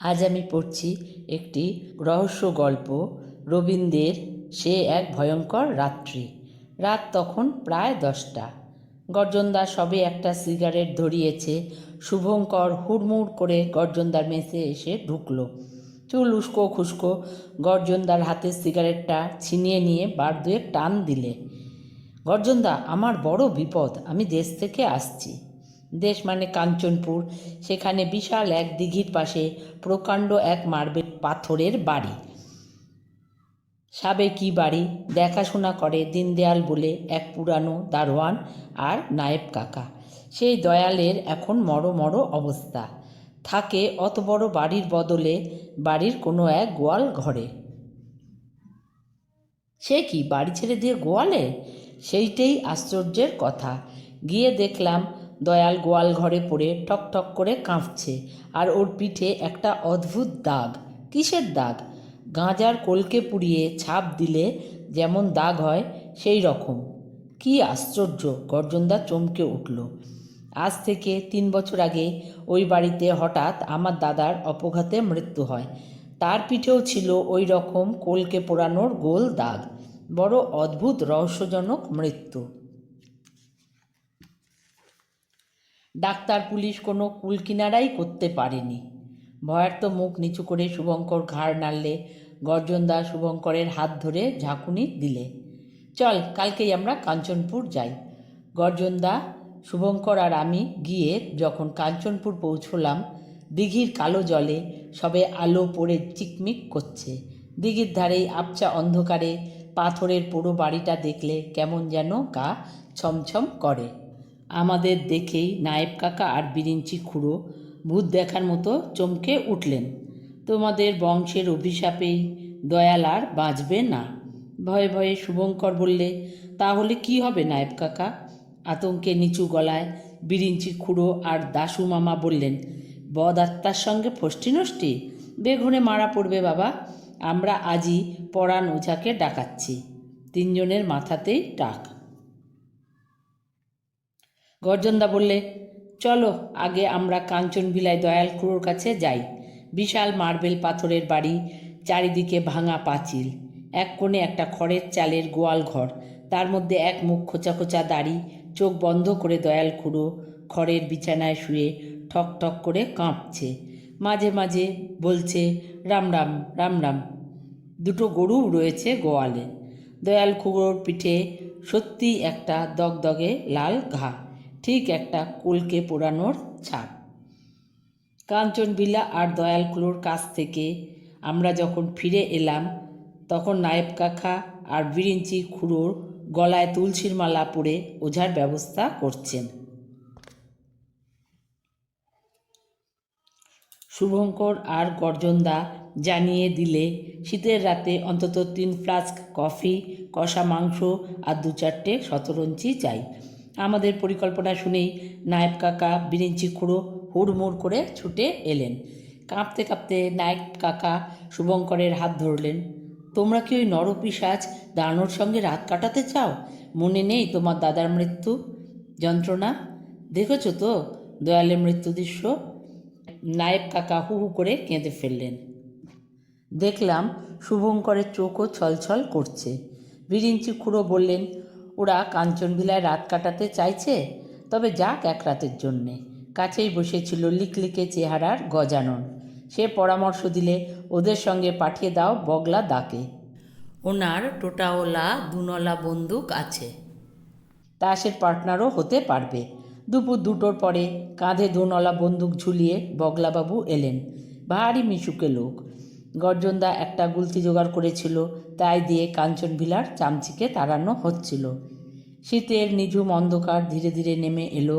আজ আমি পড়ছি একটি রহস্য গল্প রবীন্দ্রের সে এক ভয়ঙ্কর রাত্রি। রাত তখন প্রায় দশটা। গর্জনদা সবে একটা সিগারেট ধরিয়েছে, শুভঙ্কর হুড়মুড় করে গর্জনদার মেসে এসে ঢুকলো। চুল উস্কো খুস্কো গর্জনদার হাতে সিগারেটটা ছিনিয়ে নিয়ে বার দুয়ে টান দিলে। গর্জনদা, আমার বড় বিপদ, আমি দেশ থেকে আসছি। দেশ মানে কাঞ্চনপুর। সেখানে বিশাল এক দিঘির পাশে প্রকাণ্ড এক মার্বেল পাথরের বাড়ি। সাবে কি বাড়ি? দেখাশোনা করে দিনদয়াল বলে এক পুরানো দারোয়ান আর নায়েব কাকা। সেই দয়ালের এখন মরো মরো অবস্থা। থাকে অত বড় বাড়ির বদলে বাড়ির কোনো এক গোয়াল ঘরে। সে কি বাড়ি ছেড়ে দিয়ে গোয়ালে? সেইটাই আশ্চর্যের কথা। গিয়ে দেখলাম দয়াল গোয়াল ঘরে পড়ে ঠক ঠক করে কাঁপছে, আর ওর পিঠে একটা অদ্ভুত দাগ। কিসের দাগ? গাঁজার কোলকে পুড়িয়ে ছাপ দিলে যেমন দাগ হয়, সেই রকম। কি আশ্চর্য! গর্জনদা চমকে উঠল। আজ থেকে তিন বছর আগে ওই বাড়িতে হঠাৎ আমার দাদার অপঘাতে মৃত্যু হয়। তার পিঠেও ছিল ওই রকম কোলকে পোড়ানোর গোল দাগ। বড় অদ্ভুত রহস্যজনক মৃত্যু। ডাক্তার, পুলিশ কোনো কুলকিনারাই করতে পারেনি। ভয়ার্ত মুখ নিচু করে শুভঙ্কর ঘাড় নাড়লে গর্জনদা শুভঙ্করের হাত ধরে ঝাঁকুনি দিলে। চল, কালকেই আমরা কাঞ্চনপুর যাই। গর্জনদা শুভঙ্কর আর আমি গিয়ে যখন কাঞ্চনপুর পৌঁছলাম, দিঘির কালো জলে সবে আলো পড়ে চিকমিক করছে। দিঘির ধারেই আবচা অন্ধকারে পাথরের পুরো বাড়িটা দেখলে কেমন যেন গা ছমছম করে। আমাদের দেখেই নায়েব কাকা আর বিরিঞ্চি খুঁড়ো ভূত দেখার মতো চমকে উঠলেন। তোমাদের বংশের অভিশাপেই দয়াল আর বাঁচবে না। ভয়ে ভয়ে শুভঙ্কর বললে, তাহলে কি হবে নায়েব কাকা? আতঙ্কে নিচু গলায় বিরিঞ্চি খুঁড়ো আর দাশু মামা বললেন, বদ আত্মার সঙ্গে ফষ্টি নষ্টি? বেঘুনে মারা পড়বে বাবা। আমরা আজই পরাণ ওঝাকে ডাকাচ্ছি। তিনজনের মাথাতেই টাক। গর্জনদা বললে, চলো, আগে আমরা কাঞ্চন বিলায় দয়াল খুড়োর কাছে যাই। বিশাল মার্বেল পাথরের বাড়ি, চারিদিকে ভাঙা পাঁচিল। এক কোণে একটা খড়ের চালের গোয়াল ঘর। তার মধ্যে এক মুখ খোঁচা খোঁচা দাড়ি, চোখ বন্ধ করে দয়াল খুঁড়ো খড়ের বিছানায় শুয়ে ঠক ঠক করে কাঁপছে। মাঝে মাঝে বলছে, রাম রাম রাম রাম। দুটো গরু রয়েছে গোয়ালে। দয়াল খুড়োর পিঠে সত্যি একটা দগদগে লাল ঘা। ঠিক একটা কলকে পোড়ানোর ছাপ। কাঞ্চনবিলা আর দয়াল খুড়োর কাছ থেকে আমরা যখন ফিরে এলাম, তখন নায়েব কাকা আর বিরিঞ্চি খুড়োর গলায় তুলসীর মালা পরে ওঝার ব্যবস্থা করছেন। শুভঙ্কর আর গর্জনদা জানিয়ে দিলে, শীতের রাতে অন্তত তিন ফ্লাস্ক কফি, কষা মাংস আর দু চারটে শতরঞ্চি চাই। আমাদের পরিকল্পনা শুনেই নায়েব কাকা, বিরিঞ্চি খুঁড়ো হুড়মুড় করে ছুটে এলেন। কাঁপতে কাঁপতে নায়েব কাকা শুভঙ্করের হাত ধরলেন। তোমরা কি ওই নরপিসাজ দানোর সঙ্গে রাত কাটাতে চাও? মনে নেই তোমার দাদার মৃত্যু? যন্ত্রণা? দেখেছ তো দয়ালের মৃত্যু দৃশ্য? নায়েব কাকা হু হু করে কেঁদে ফেললেন। দেখলাম শুভঙ্করের চোখও ছলছল করছে। বিরিঞ্চি খুঁড়ো বললেন ওরা কাঞ্চনবিলায় রাত কাটাতে চাইছে তবে যাক এক রাতের জন্যে। কাছেই বসেছিল লিকলিকে চেহারার গজানন। সে পরামর্শ দিলে ওদের সঙ্গে পাঠিয়ে দাও বগলা দাকে। ওনার টোটাওলা দুনলা বন্দুক আছে। তাসের পার্টনারও হতে পারবে। দুপুর দুটোর পরে কাঁধে দুনলা বন্দুক ঝুলিয়ে বগলাবাবু এলেন। ভারী মিশুকে লোক। গর্জনদা একটা গুলতি জোগাড় করেছিল, তাই দিয়ে কাঞ্চন ভিলার চামচিকে তাড়ানো হচ্ছিল। শীতের নিঝুম অন্ধকার ধীরে ধীরে নেমে এলো,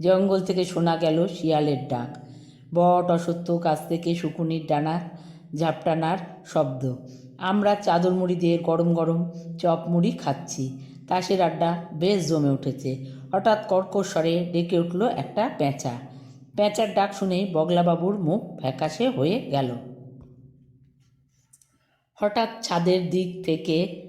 জঙ্গল থেকে শোনা গেল শিয়ালের ডাক। বট অসত্য কাছ থেকে শুকুনির ডানা ঝাপটানার শব্দ। আমরা চাদর মুড়ি দিয়ে গরম গরম চপ মুড়ি খাচ্ছি। তাসের আড্ডা বেশ জমে উঠেছে। হঠাৎ কর্কশ স্বরে ডেকে উঠল একটা পেঁচা। পেঁচার ডাক শুনেই বগলাবাবুর মুখ ফ্যাকাশে হয়ে গেল। হঠাৎ ছাদের দিক থেকে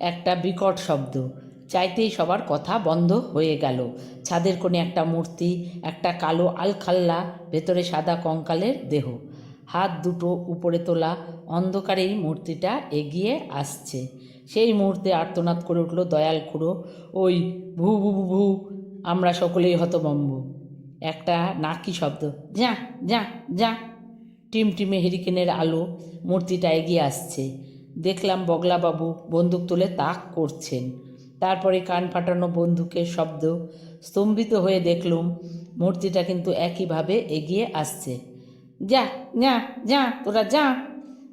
একটা বিকট শব্দ। চাইতেই সবার কথা বন্ধ হয়ে গেল। ছাদের কোণে একটা মূর্তি, একটা কালো আলখাল্লা, ভেতরে সাদা কঙ্কালের দেহ। হাত দুটো উপরে তোলা অন্ধকারেই মূর্তিটা এগিয়ে আসছে। সেই মুহূর্তে আর্তনাদ করে উঠল দয়াল খুড়ো। ওই ভু ভু ভু আমরা সকলেই হতবম্ব। একটা নাকি শব্দ। যা যা যা টিমটিমে হেরিকেনের আলো, মূর্তিটা এগিয়ে আসছে। দেখলাম বগলাবাবু বন্দুক তুলে তাক করছেন। তারপরে কান ফাটানো বন্দুকের শব্দ, স্তম্ভিত হয়ে দেখলুম মূর্তিটা কিন্তু একইভাবে এগিয়ে আসছে। যা যা যা, তোরা যা।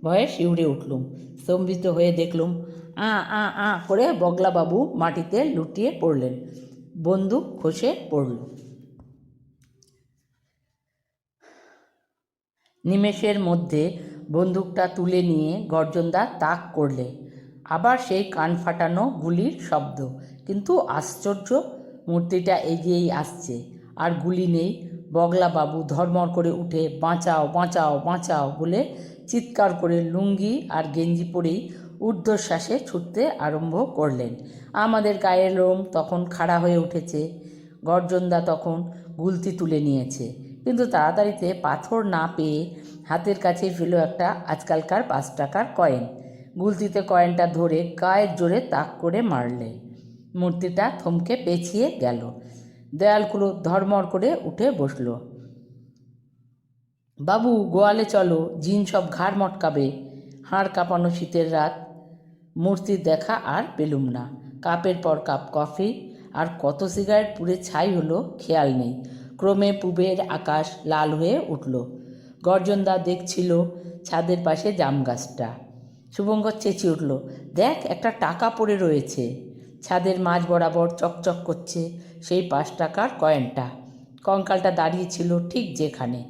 ভয়ে শিউড়ে উঠলুম। স্তম্ভিত হয়ে দেখলুম, আ আ আ করে বগলাবাবু মাটিতে লুটিয়ে পড়লেন। বন্দুক খসে পড়ল। নিমেষের মধ্যে বন্দুকটা তুলে নিয়ে গর্জনদা তাক করলে। আবার সেই কান ফাটানো গুলির শব্দ। কিন্তু আশ্চর্য, মূর্তিটা এগিয়েই আসছে। আর গুলি নেই। বগলাবাবু ধর্মর করে উঠে, বাঁচাও বাঁচাও বাঁচাও বলে চিৎকার করে লুঙ্গি আর গেঞ্জি পরেই ঊর্ধ্বশ্বাসে ছুটতে আরম্ভ করলেন। আমাদের গায়ের লোম তখন খাড়া হয়ে উঠেছে। গর্জনদা তখন গুলতি তুলে নিয়েছে। কিন্তু তাড়াতাড়িতে পাথর না পেয়ে হাতের কাছে ফেল একটা আজকালকার পাঁচ টাকার কয়েন। গুলতিতে কয়েনটা ধরে গায়ের জোরে তাক করে মারলে। মূর্তিটা থমকে পেছিয়ে গেল। দেয়ালগুলো ধর্মর করে উঠে বসল। বাবু, গোয়ালে চলো, জিন সব ঘাড় মটকাবে। হাড় কাঁপানো শীতের রাত। মূর্তির দেখা আর পেলুম না। কাপের পর কাপ, কফি, আর কত সিগারেট পুড়ে ছাই হলো, খেয়াল নেই। ক্রমে পুবের আকাশ লাল হয়ে উঠল। গর্জনদা দেখছিল ছাদের পাশে জাম গাছটা। শুভঙ্কর চেঁচিয়ে উঠল, দেখ, একটা টাকা পড়ে রয়েছে। ছাদের মাঝ বরাবর চকচক করছে সেই পাঁচ টাকার কয়েনটা। কঙ্কালটা দাঁড়িয়ে ছিল ঠিক যেখানে।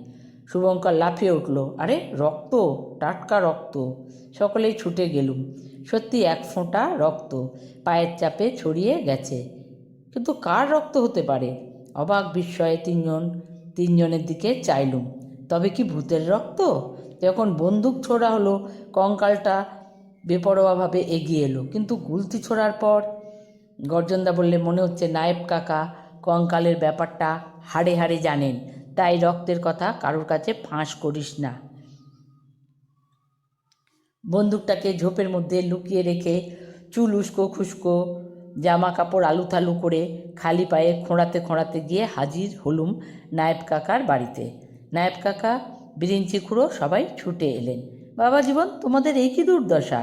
শুভঙ্কর লাফিয়ে উঠল, আরে, রক্ত, টাটকা রক্ত। সকলেই ছুটে গেলুম। সত্যি এক ফোঁটা রক্ত পায়ের চাপে ছড়িয়ে গেছে। কিন্তু কার রক্ত হতে পারে? অবাক বিস্ময়ে তিনজন, তিনজনের দিকে চাইলুম। তবে কি ভূতের রক্ত? যখন বন্দুক ছোড়া হলো, কঙ্কালটা বেপরোয়াভাবে এগিয়ে এলো। কিন্তু গুলতি ছোড়ার পর গর্জনদা বললে, মনে হচ্ছে নায়েব কাকা কঙ্কালের ব্যাপারটা হাড়ে হাড়ে জানেন। তাই রক্তের কথা কারোর কাছে ফাঁস করিস না। বন্দুকটাকে ঝোপের মধ্যে লুকিয়ে রেখে চুল উস্কো খুস্কো জামা কাপড় আলু থালু করে খালি পায়ে খোঁড়াতে খোঁড়াতে গিয়ে হাজির হলুম নায়েব কাকার বাড়িতে। নায়েব কাকা, বিরিঞ্চি খুঁড়ো সবাই ছুটে এলেন। বাবা জীবন, তোমাদের এই কি দুর্দশা?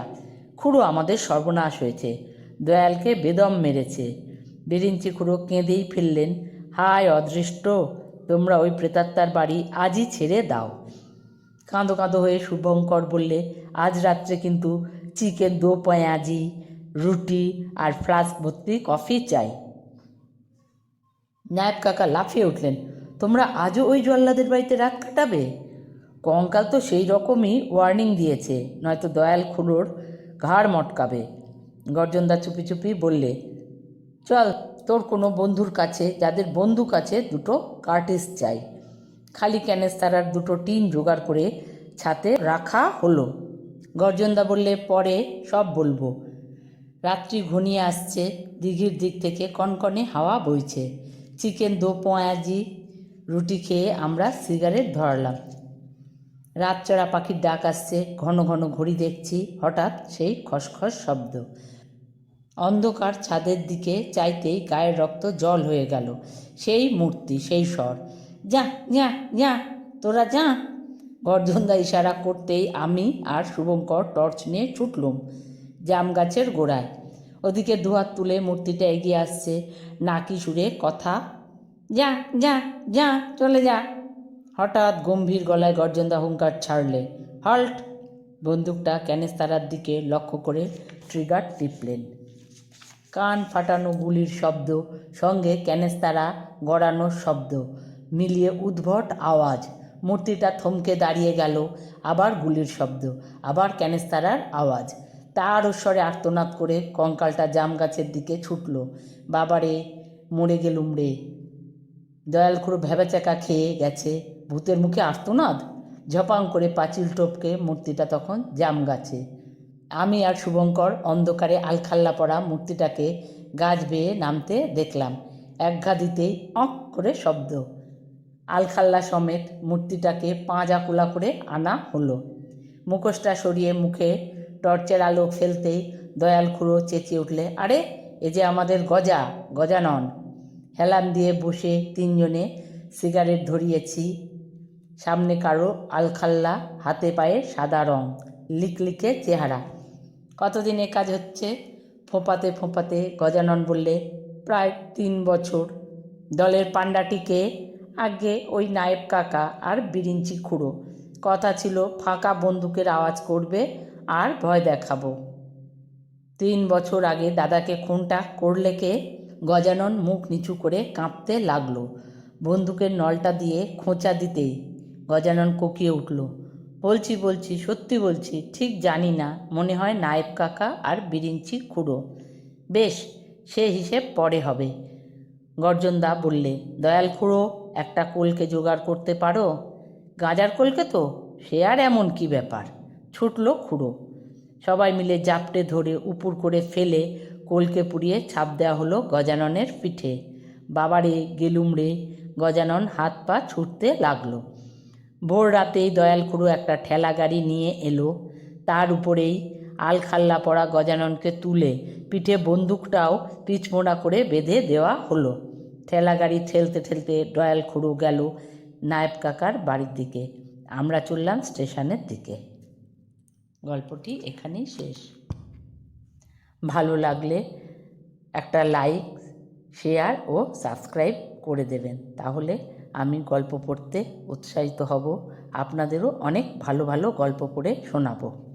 খুঁড়ো আমাদের সর্বনাশ হয়েছে, দয়ালকে বেদম মেরেছে। বিরিঞ্চি খুঁড়ো কেঁদেই ফেললেন, হায় অদৃষ্ট, তোমরা ওই প্রেতাত্মার বাড়ি আজই ছেড়ে দাও। কাঁদো কাঁদো হয়ে শুভঙ্কর বললে, আজ রাত্রে কিন্তু চিকেন দো পেঁয়াজি রুটি আর ফ্লাস্ক ভর্তি কফি চাই। নায়ব কাকা লাফিয়ে উঠলেন, তোমরা আজও ওই জল্লাদের বাড়িতে রাত কাটাবে কঙ্কাল তো সেই রকমই ওয়ার্নিং দিয়েছে, নয়তো দয়াল খুড়োর ঘাড় মটকাবে। গর্জনদা চুপি চুপি বললে, চল, তোর কোনো বন্ধুর কাছে, যাদের বন্দুক কাছে দুটো কার্টিস চাই। খালি ক্যানেস্তারার দুটো টিন জোগাড় করে ছাতে রাখা হলো। গর্জনদা বললে, পরে সব বলব। রাত্রি ঘনিয়ে আসছে, দিঘির দিক থেকে কনকনে হাওয়া বইছে। চিকেন দো পেঁয়াজি রুটি খেয়ে আমরা সিগারেট ধরালাম। রাতচড়া পাখির ডাক আসছে, ঘন ঘন ঘড়ি দেখছি, হঠাৎ সেই খসখস শব্দ। অন্ধকার ছাদের দিকে চাইতেই গায়ের রক্ত জল হয়ে গেল। সেই মূর্তি, সেই স্বর, যা যা যা, তোরা যা। গর্জনদা ইশারা করতেই আমি আর শুভঙ্কর টর্চ নিয়ে ছুটলুম। জাম গাছের গোড়ায়। ওদিকে দুহাত তুলে মূর্তিটা এগিয়ে আসছে। নাকি সুরে কথা, যা যা যা, চলে যা। হঠাৎ গম্ভীর গলায় গর্জনদা হুঙ্কার ছাড়লে, হল্ট! বন্দুকটা ক্যানেস্তারার দিকে লক্ষ্য করে ট্রিগার টিপলেন। কান ফাটানো গুলির শব্দ, সঙ্গে ক্যানেস্তারা গড়ানোর শব্দ, মিলিয়ে উদ্ভট আওয়াজ। মূর্তিটা থমকে দাঁড়িয়ে গেল, আবার গুলির শব্দ, আবার ক্যানেস্তারার আওয়াজ। তার স্বরে আর্তনাদ করে কঙ্কালটা জাম গাছের দিকে ছুটল। বাবারে, মরে গেলুম রে। দয়াল খুঁড়ো ভেবেচাকা খেয়ে গেছে। ভূতের মুখে আর্তনাদ? ঝপাং করে পাঁচিল টপকে মূর্তিটা তখন জাম গাছে। আমি আর শুভঙ্কর অন্ধকারে আলখাল্লা পড়া মূর্তিটাকে গাছ বেয়ে নামতে দেখলাম। একঘা দিতেই অঁক করে শব্দ। আলখাল্লা সমেত মূর্তিটাকে পাঁজা কোলা করে আনা হলো। মুখোশটা সরিয়ে মুখে টর্চের আলো ফেলতেই দয়াল খুঁড়ো চেঁচিয়ে উঠলে, আরে, এ যে আমাদের গজা, গজানন। হেলান দিয়ে বসে তিনজনে সিগারেট ধরিয়েছি। সামনে কারও আলখাল্লা, হাতে পায়ে সাদা রং, লিকলিকে চেহারা। কতদিন এ কাজ হচ্ছে? ফোঁপাতে ফোঁপাতে, গজানন বললে, প্রায় তিন বছর। দলের পাণ্ডাটিকে আগে ওই নায়েব কাকা আর বিরিঞ্চি খুঁড়ো। কথা ছিল ফাঁকা বন্দুকের আওয়াজ করবে আর ভয় দেখাবো। তিন বছর আগে দাদাকে খুনটা করলে কে? গজানন মুখ নিচু করে কাঁপতে লাগল। বন্দুকের নলটা দিয়ে খোঁচা দিতেই গজানন কোকিয়ে উঠল। বলছি বলছি, সত্যি বলছি, ঠিক জানি না, মনে হয় নায়েব কাকা আর বিরিঞ্চি খুঁড়ো। বেশ, সে হিসেব পরে হবে। গর্জনদা বললে, দয়াল খুঁড়ো, একটা কোলকে জোগাড় করতে পারো? গাঁজার কোলকে তো? সে আর এমন কি ব্যাপার? ছুটল খুঁড়ো। সবাই মিলে জাপটে ধরে উপুর করে ফেলে কোলকে পুড়িয়ে ছাপ দেওয়া হলো গজাননের পিঠে। বাবারে গেলুমড়ে গজানন হাত পা ছুটতে লাগল। ভোর রাতেই দয়াল খুড়ো একটা ঠেলা গাড়ি নিয়ে এলো। তার উপরেই আলখাল্লা পড়া গজাননকে তুলে পিঠে বন্দুকটাও পিচমোড়া করে বেঁধে দেওয়া হলো। ঠেলা গাড়ি ঠেলতে ঠেলতে দয়াল খুড়ো গেল নায়েব কাকার বাড়ির দিকে। আমরা চললাম স্টেশনের দিকে। গল্পটি এখানেই শেষ। ভালো লাগলে একটা লাইক শেয়ার ও সাবস্ক্রাইব করে দেবেন। তাহলে আমি গল্প পড়তে উৎসাহিত হব। আপনাদেরও অনেক ভালো ভালো গল্প পড়ে শোনাবো।